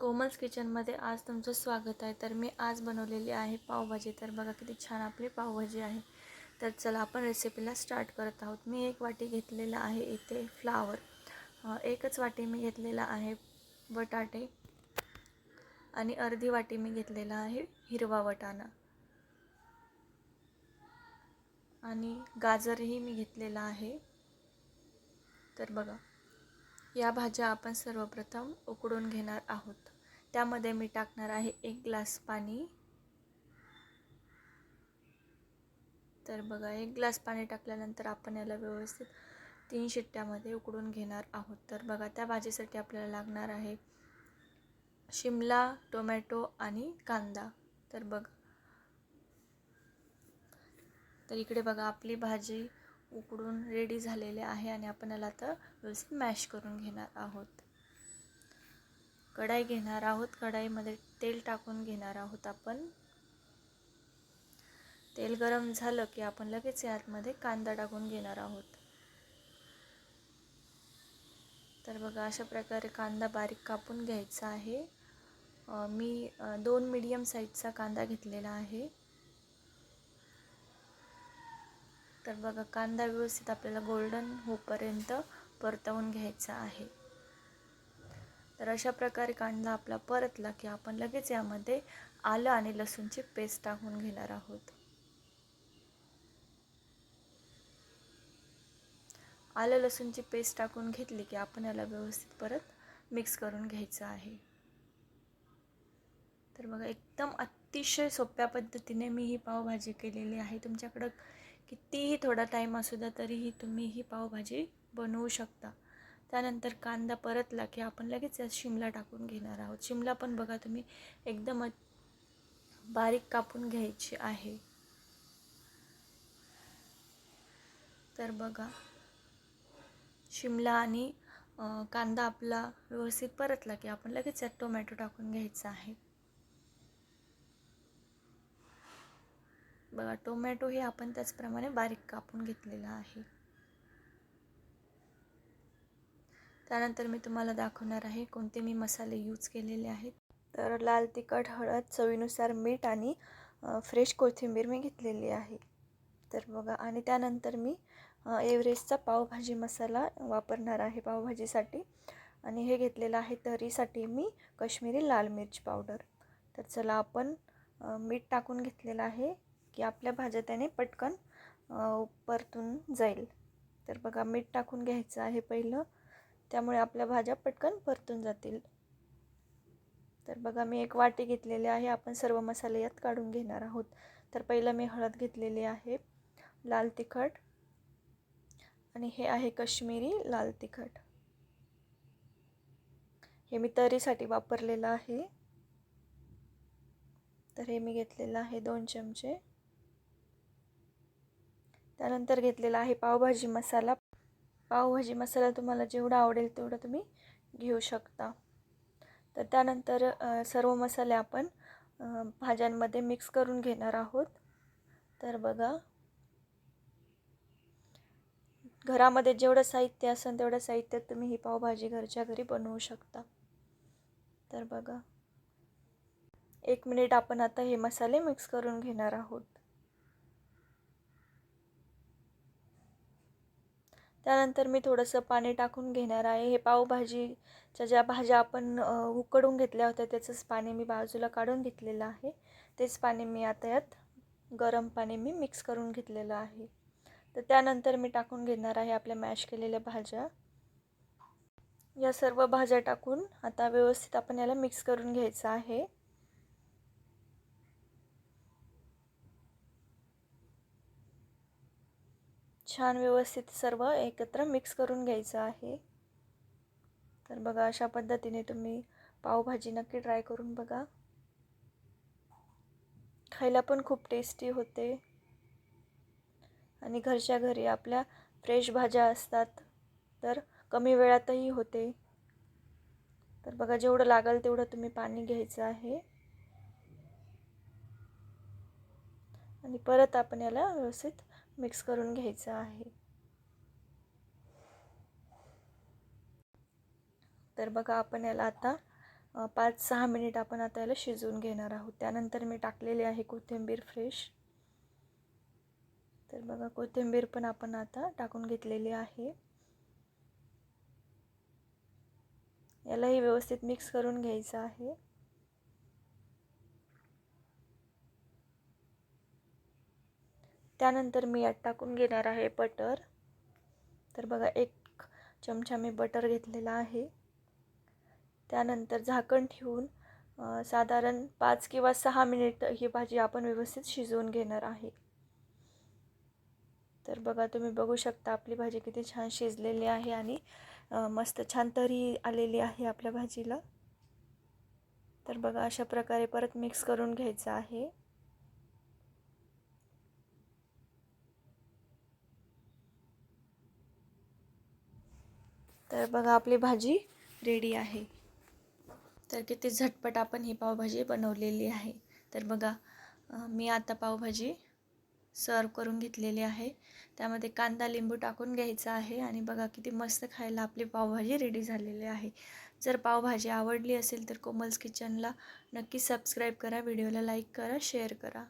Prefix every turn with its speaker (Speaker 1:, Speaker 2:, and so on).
Speaker 1: कोमल्स किचनमध्ये आज तुमचं स्वागत आहे. तर मी आज बनवलेली आहे पावभाजी. तर बघा किती छान आपली पावभाजी आहे. तर चला आपण रेसिपीला स्टार्ट करत आहोत. मी एक वाटी घेतलेला आहे इथे फ्लावर एकच वाटी मी घेतलेला आहे बटाटे. आणि अर्धी वाटी मी घेतलेला आहे हिरवा वटाणा. आणि गाजरही मी घेतलेला आहे. तर बघा. या भाज्या आपण सर्वप्रथम उकडून घेणार आहोत. त्यामध्ये मी टाकणार आहे एक ग्लास पाणी. तर बघा एक ग्लास पाणी टाकल्यानंतर आपण याला व्यवस्थित तीन शिट्ट्यामध्ये उकडून घेणार आहोत. तर बघा त्या भाजीसाठी आपल्याला लागणार आहे शिमला टोमॅटो आणि कांदा. तर बघा. तर इकडे बघा आपली भाजी उकडून रेडी झालेले आहे आणि आपण याला आता व्यवस्थित मॅश करून घेणार आहोत. कढाई घेणार आहोत. कढाईमध्ये तेल टाकून घेणार आहोत आपण. तेल गरम झालं की आपण लगेच यातमध्ये कांदा टाकून घेणार आहोत. तर बघा अशा प्रकारे कांदा बारीक कापून घ्यायचा आहे. मी दोन मीडियम साईजचा कांदा घेतलेला आहे. तर बघा कांदा व्यवस्थित आपल्याला गोल्डन होईपर्यंत परतवून घ्यायचा आहे. तर अशा प्रकारे कांदा आपला परतला की आपण लगेच यामध्ये आलं आणि लसूणची पेस्ट टाकून घेणार आहोत. आलं लसूणची पेस्ट टाकून घेतली की आपण याला व्यवस्थित परत मिक्स करून घ्यायचं आहे. तर बघा एकदम अतिशय सोप्या पद्धतीने मी ही पावभाजी केलेली आहे. तुमच्याकडं कितीही थोडा टाईम असू द्या तरीही तुम्ही ही पावभाजी बनवू शकता. त्यानंतर कांदा परतला की आपण लगेच यात शिमला टाकून घेणार आहोत. शिमला पण बघा तुम्ही एकदम बारीक कापून घ्यायची आहे. तर बघा शिमला आणि कांदा आपला व्यवस्थित परतला की आपण लगेच यात टोमॅटो टाकून घ्यायचा आहे. बघा टोमॅटो हे आपण त्याचप्रमाणे बारीक कापून घेतलेला आहे. त्यानंतर मी तुम्हाला दाखवणार आहे कोणते मी मसाले यूज केलेले आहेत. तर लाल तिखट हळद चवीनुसार मीठ आणि फ्रेश कोथिंबीर मी घेतलेली आहे. तर बघा आणि त्यानंतर मी एव्हरेस्टचा पावभाजी मसाला वापरणार आहे पावभाजीसाठी. आणि हे घेतलेलं आहे तरीसाठी मी कश्मीरी लाल मिरची पावडर. तर चला आपण मीठ टाकून घेतलेलं आहे. की आपल्या भाज्या त्याने पटकन परतून जाईल. तर बघा मीठ टाकून घ्यायचं आहे पहिलं. त्यामुळे आपल्या भाज्या पटकन परतून जातील. तर बघा मी एक वाटी घेतलेली आहे. आपण सर्व मसाले यात काढून घेणार आहोत. तर पहिलं मी हळद घेतलेली आहे लाल तिखट. आणि हे आहे कश्मीरी लाल तिखट. हे मी तरीसाठी वापरलेलं आहे. तर हे मी घेतलेलं आहे दोन चमचे. त्यानंतर घेतलेला आहे पावभाजी मसाला. पावभाजी मसाला तुम्हाला जेवढा आवडेल तेवढा तुम्ही घेऊ शकता. तर त्यानंतर सर्व मसाले आपण भाज्यांमध्ये मिक्स करून घेणार आहोत. तर बघा. घरामध्ये जेवढं साहित्य असेल तेवढं साहित्यात तुम्ही ही पावभाजी घरच्या घरी बनवू शकता. तर बघा. एक मिनिट आपण आता हे मसाले मिक्स करून घेणार आहोत. त्यानंतर मी थोडंसं पाणी टाकून घेणार आहे. हे पावभाजीच्या ज्या भाज्या आपण उकडून घेतल्या होत्या त्याचंच पाणी मी बाजूला काढून घेतलेलं आहे. तेच पाणी मी आता यात गरम पाणी मी मिक्स करून घेतलेलं आहे. तर त्यानंतर मी टाकून घेणार आहे आपल्या मॅश केलेल्या भाज्या. या सर्व भाज्या टाकून आता व्यवस्थित आपण याला मिक्स करून घ्यायचं आहे. छान व्यवस्थित सर्व एकत्र मिक्स करून घ्यायचं आहे. तर बघा अशा पद्धतीने तुम्ही पावभाजी नक्की ट्राय करून बघा. खायला पण खूप टेस्टी होते. आणि घरच्या घरी आपल्या फ्रेश भाज्या असतात तर कमी वेळातही होते. तर बघा जेवढं लागेल तेवढं तुम्ही पाणी घ्यायचं आहे. आणि परत आपण याला व्यवस्थित मिक्स करून घ्यायचं आहे. तर बघा आपण याला आता पाच सहा मिनिट आपण आता याला शिजवून घेणार आहोत. त्यानंतर मी टाकलेली आहे कोथिंबीर फ्रेश. तर बघा कोथिंबीर पण आपण आता टाकून घेतलेली आहे. यालाही व्यवस्थित मिक्स करून घ्यायचं आहे. त्यानंतर मी यात टाकून घेणार आहे बटर. तर बघा एक चमचा मी बटर घेतलेला आहे. त्यानंतर झाकण ठेवून साधारण पाच किंवा सहा मिनिट ही भाजी आपण व्यवस्थित शिजवून घेणार आहे. तर बघा तुम्ही बघू शकता आपली भाजी किती छान शिजलेली आहे आणि मस्त छान तरी आलेली आहे आपल्या भाजीला. तर बघा अशा प्रकारे परत मिक्स करून घ्यायचं आहे. तर बघा आपली भाजी रेडी आहे. तर किती झटपट आपण ही पावभाजी बनवलेली आहे. तर बघा मी आता पावभाजी सर्व करून घेतलेली आहे. त्यामध्ये कांदा लिंबू टाकून घ्यायचा आहे आणि बघा किती मस्त खायला आपली पावभाजी रेडी झालेली आहे. जर पावभाजी आवडली असेल तर कोमल्स किचनला नक्की सबस्क्राईब करा व्हिडिओला लाईक करा शेअर करा.